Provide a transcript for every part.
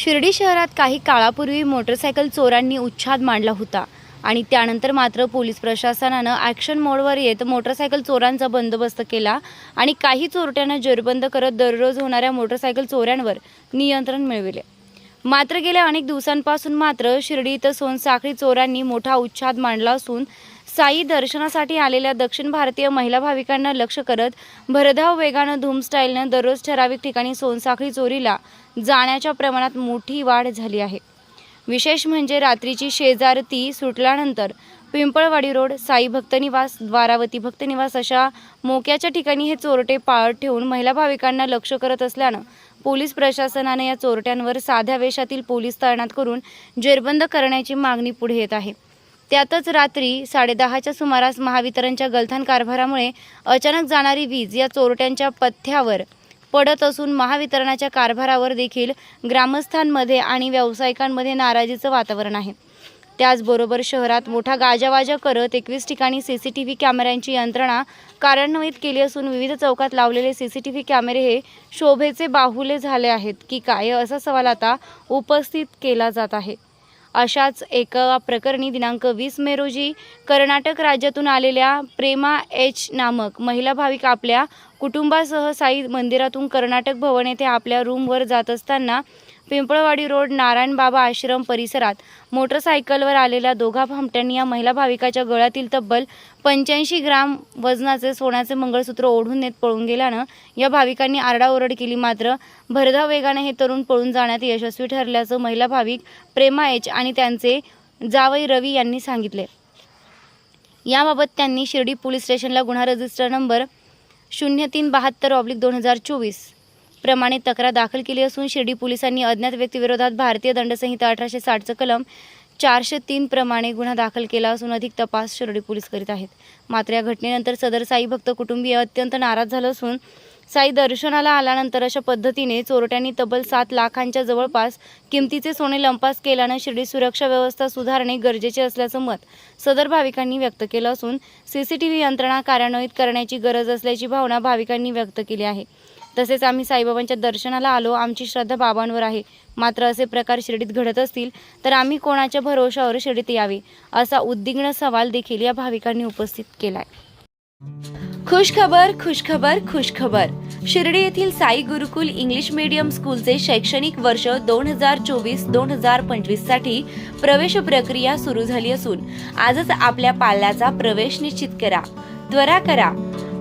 शिर्डी शहरात काही काळापूर्वी मोटरसायकल चोरांनी उच्छाद मांडला होता आणि त्यानंतर मात्र पोलीस प्रशासनानं ॲक्शन मोडवर येत मोटरसायकल चोरांचा बंदोबस्त केला आणि काही चोरट्यांना जेरबंद करत दररोज होणाऱ्या मोटरसायकल चोऱ्यांवर नियंत्रण मिळविले. मात्र गेल्या अनेक दिवसांपासून मात्र शिर्डी इथं सोनसाखळी चोरांनी मोठा उच्छाद मांडला असून साई दर्शनासाठी आलेल्या दक्षिण भारतीय महिला भाविकांना लक्ष करत भरधाव वेगानं धूम स्टाईलनं दररोज ठराविक ठिकाणी सोनसाखळी चोरीला जाण्याच्या प्रमाणात मोठी वाढ झाली आहे. विशेष म्हणजे रात्रीची शेजारती सुटल्यानंतर पिंपळवाडी रोड साई भक्तनिवास द्वारावती भक्तनिवास अशा मोक्याच्या ठिकाणी हे चोरटे पाळत ठेवून महिला भाविकांना लक्ष करत असल्यानं पोलीस प्रशासनाने या चोरट्यांवर साध्या वेशातील पोलीस तैनात करून जेरबंद करण्याची मागणी पुढे येत आहे. त्यातच रात्री साडेदहाच्या सुमारास महावितरणच्या गलथान कारभारामुळे अचानक जाणारी वीज या चोरट्यांच्या पथ्यावर पडत असून महावितरणाच्या कारभारावर देखील ग्रामस्थांमध्ये आणि व्यावसायिकांमध्ये नाराजीचं वातावरण आहे. त्याचबरोबर शहरात मोठा गाजावाजा करत एकवीस ठिकाणी सी सी टी व्ही कॅमेऱ्यांची यंत्रणा कार्यान्वित केली असून विविध चौकात लावलेले सी सी टी व्ही कॅमेरे हे शोभेचे बाहुले झाले आहेत की काय असा सवाल आता उपस्थित केला जात आहे. अशाच एका प्रकरणी दिनांक वीस मे रोजी कर्नाटक राज्यातून आलेल्या प्रेमा एच नामक महिला भाविक आपल्या कुटुंबासह साई मंदिरातून कर्नाटक भवन येथे आपल्या रूमवर जात असताना पिंपळवाडी रोड नारायण बाबा आश्रम परिसरात मोटरसायकलवर आलेल्या दोघा भामट्यांनी या महिला भाविकाच्या गळ्यातील तब्बल पंच्याऐंशी ग्राम वजनाचे सोन्याचे मंगळसूत्र ओढून नेत पळून गेल्यानं या भाविकांनी आरडाओरड केली. मात्र भरधाव वेगाने हे तरुण पळून जाण्यात यशस्वी ठरल्याचं महिला भाविक प्रेमा एच आणि त्यांचे जावई रवी यांनी सांगितले. याबाबत त्यांनी शिर्डी पोलीस स्टेशनला गुन्हा रजिस्टर नंबर शून्य तीन बहात्तर ऑब्लिक दोन हजार चोवीस प्रमाणे तक्रार दाखल केली असून शिर्डी पोलिसांनी अज्ञात व्यक्तीविरोधात भारतीय दंडसंहिता अठराशे साठचं कलम चारशे तीन प्रमाणे गुन्हा दाखल केला असून अधिक तपास शिर्डी पोलीस करीत आहेत. मात्र या घटनेनंतर सदर साई भक्त कुटुंबीय अत्यंत नाराज झालं असून साई दर्शनाला आल्यानंतर अशा पद्धतीने चोरट्यांनी तब्बल सात लाखांच्या जवळपास किमतीचे सोने लंपास केल्यानं शिर्डी सुरक्षा व्यवस्था सुधारणे गरजेचे असल्याचं मत सदर भाविकांनी व्यक्त केलं असून सीसीटीव्ही यंत्रणा कार्यान्वित करण्याची गरज असल्याची भावना भाविकांनी व्यक्त केली आहे. तसेच आम्ही साईबाबांच्या दर्शनाला आलो. आमची श्रद्धा बाबांवर आहे. मात्र असे प्रकार शिर्डीत घडत असतील तर आम्ही कोणाच्या भरोशावर शिर्डीत यावे असा उद्विग्न सवाल देखील या भाविकांनी उपस्थित केलाय. खुश खबर खुश खबर खुश खबर शिर्डी येथील साई गुरुकुल इंग्लिश मीडियम स्कूलचे शैक्षणिक वर्ष दोन हजार चोवीस दोन हजार पंचवीससाठी प्रवेश प्रक्रिया सुरू झाली असून आजच आपल्या पाल्याचा प्रवेश निश्चित करा. त्वरा करा.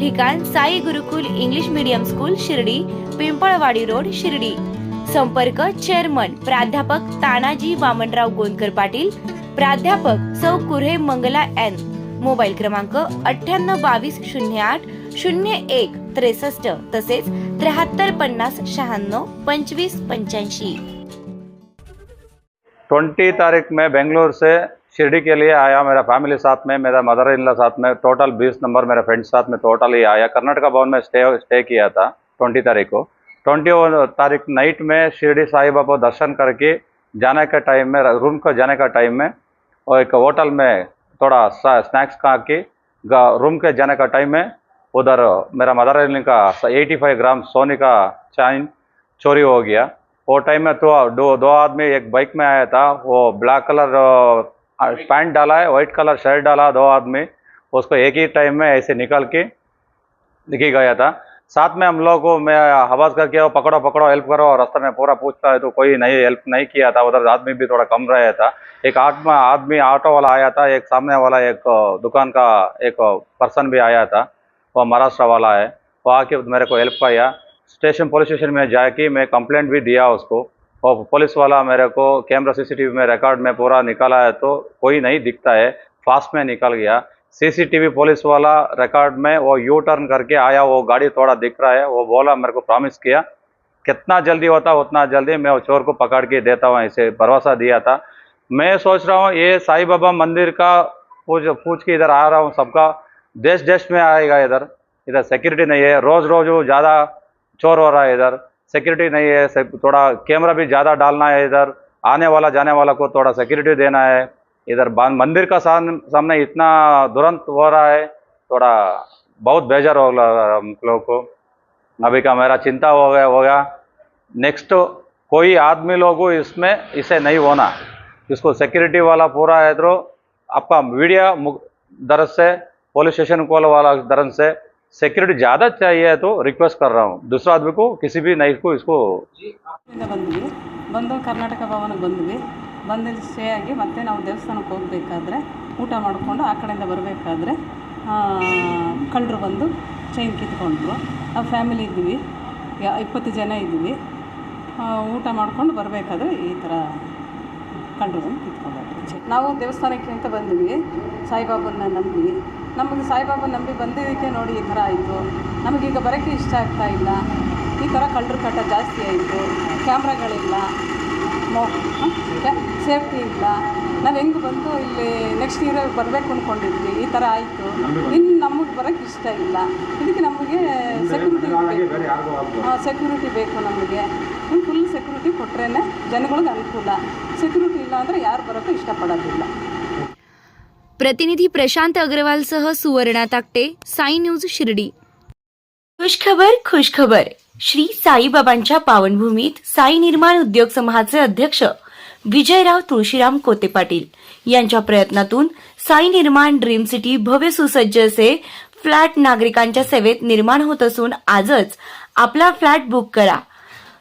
ठिकाण Sai Gurukul English medium school Shirdi Pimpalwadi road Shirdi. संपर्क चेअरमन प्राध्यापक तानाजी वामनराव गोंदकर पाटील प्राध्यापक सौ कुरे मंगला एन. मोबाईल क्रमांक अठ्ठ्याण्णव बावीस शून्य आठ शून्य एक त्रेसष्ट तसेच त्र्याहत्तर पन्नास शहाण्णव पंचवीस पंच्याऐंशी. ट्वेंटी तारीख में बेंगलोर से शिरडी के लिए आया मेरा फैमिली साथ में, मेरा मदर इन लॉ साथ में टोटल बीस नंबर मेरे फ्रेंड्स साथ में टोटल ही आया। कर्नाटका भवन में स्टे स्टे किया था ट्वेंटी तारीख को। ट्वेंटी तारीख नाइट में शिरडी साई बाबा दर्शन करके जाने का टाइम में रूम को जाने का टाइम में और एक होटल में थोड़ा सा स्नैक्स खा के रूम के जाने का टाइम में उधर मेरा मदर इन का एटी फाइव ग्राम सोने का चाइन चोरी हो गया। वो टाइम में तो दो दो आदमी एक बाइक में आया था, वो ब्लैक कलर पैंट डाला है वाइट कलर शर्ट डाला दो आदमी। उसको एक ही टाइम में ऐसे निकल के दिखी गया था। साथ में हम लोग को मैं आवाज़ करके पकड़ो पकड़ो हेल्प करो और रास्ते में पूरा पूछता है तो कोई नहीं हेल्प नहीं किया था। उधर आदमी भी थोड़ा कम रहा था। एक आदमी आदमी ऑटो वाला आया था, एक सामने वाला एक दुकान का एक पर्सन भी आया था। वो महाराष्ट्र वाला है। वो आके मेरे को हेल्प किया। स्टेशन पुलिस स्टेशन में जाके मैं कंप्लेंट भी दिया उसको। और पुलिस वाला मेरे को कैमरा सीसीटीवी में रिकॉर्ड में पूरा निकाला है तो कोई नहीं दिखता है। फास्ट में निकल गया। सीसीटीवी पुलिस वाला रिकॉर्ड में वो यू टर्न करके आया, वो गाड़ी थोड़ा दिख रहा है, वो बोला, मेरे को प्रॉमिस किया, कितना जल्दी होता, उतना जल्दी मैं वो चोर को पकड़ के देता हूँ, ऐसे भरोसा दिया था। मैं सोच रहा हूँ, ये साई बाबा मंदिर का पूछ पूछ के इधर आ रहा हूँ सबका। देश देश में आएगा इधर। इधर सिक्योरिटी नहीं है। रोज रोज ज़्यादा चोर हो रहा है इधर। सिक्योरिटी नहीं है थोड़ा कैमरा भी ज़्यादा डालना है इधर, आने वाला, जाने वाला को थोड़ा सिक्योरिटी देना है। इधर मंदिर का साम- सामने इतना दुरंत हो रहा है, थोड़ा बहुत बेजार हो रहा हम लोग को। अभी का मेरा चिंता हो गया हो गया। नेक्स्ट कोई आदमी लोग इसमें, इसे नहीं होना। इसको सिक्योरिटी वाला पूरा है। तो आपका मीडिया दरज से पुलिस स्टेशन वाला दरज से सिक्योरिटी ज़्यादा चाहिए तो रिक्वेस्ट कर रहा हूँ दूसरा आदमी को किसी भी नहीं को इसको ಇಂದ ಬಂದ್ವಿ ಬಂದು ಕರ್ನಾಟಕ ಭವನಕ್ಕೆ ಬಂದ್ವಿ ಬಂದು ಸ್ಟೇ ಆಗಿ ಮತ್ತೆ ನಾವು ದೇವಸ್ಥಾನಕ್ಕೆ ಹೋಗಬೇಕಾದ್ರೆ ಊಟ ಮಾಡಿಕೊಂಡು ಆ ಕಡೆಯಿಂದ ಬರಬೇಕಾದ್ರೆ ಕಳ್ಳರು ಬಂದು ಚೈನ್ ಕಿತ್ಕೊಂಡ್ರು ನಾವು ಫ್ಯಾಮಿಲಿ ಇದ್ವಿ ಯಾ- ಇಪ್ಪತ್ತು ಜನ ಇದ್ವಿ ಆ, ಊಟ ಮಾಡ್ಕೊಂಡು ಬರಬೇಕಾದ್ರೆ ಈ ಥರ ಕಳ್ಳರು ಬಂದು ಕಿತ್ಕೊಂಡ್ರು ಚೈನ್ ನಾವು ದೇವಸ್ಥಾನಕ್ಕೆ ಅಂತ ಬಂದ್ವಿ ಸಾಯಿಬಾಬನ್ನ ನಂಬಿ ನಮಗೆ ಸಾಯಿಬಾಬಾ ನಂಬಿ ಬಂದಿದ್ದಕ್ಕೆ ನೋಡಿ ಈ ಥರ ಆಯಿತು. ನಮಗೀಗ ಬರೋಕ್ಕೆ ಇಷ್ಟ ಆಗ್ತಾ ಇಲ್ಲ. ಈ ಥರ ಕಳ್ಳರ ಕಟ್ಟ ಜಾಸ್ತಿ ಆಯಿತು. ಕ್ಯಾಮ್ರಾಗಳಿಲ್ಲ. ಮೋ ಸೇಫ್ಟಿ ಇಲ್ಲ. ನಾವು ಹೆಂಗೆ ಬಂದು ಇಲ್ಲಿ ನೆಕ್ಸ್ಟ್ ಇಯರ್ ಬರಬೇಕು ಅಂದ್ಕೊಂಡಿದ್ವಿ ಈ ಥರ ಆಯಿತು. ಇನ್ನು ನಮಗೆ ಬರೋಕ್ಕೆ ಇಷ್ಟ ಇಲ್ಲ. ಇದಕ್ಕೆ ನಮಗೆ ಸೆಕ್ಯೂರಿಟಿ ಬೇಕು. ಸೆಕ್ಯೂರಿಟಿ ಬೇಕು ನಮಗೆ. ಫುಲ್ ಸೆಕ್ಯೂರಿಟಿ ಕೊಟ್ರೇ ಜನಗಳಿಗೆ ಅನುಕೂಲ. ಸೆಕ್ಯೂರಿಟಿ ಇಲ್ಲ ಅಂದರೆ ಯಾರು ಬರೋಕ್ಕೂ ಇಷ್ಟಪಡೋದಿಲ್ಲ. प्रतिनिधी प्रशांत अग्रवालसह सुवर्णा ताकटे साई न्यूज शिर्डी. खुशखबर खुशखबर. श्री साईबाबांच्या पावनभूमीत साई निर्माण उद्योग समूहाचे अध्यक्ष विजयराव तुळशीराम कोते पाटील यांच्या प्रयत्नातून साई निर्माण ड्रीम सिटी भव्य सुसज्ज असे फ्लॅट नागरिकांच्या सेवेत निर्माण होत असून आजच आपला फ्लॅट बुक करा.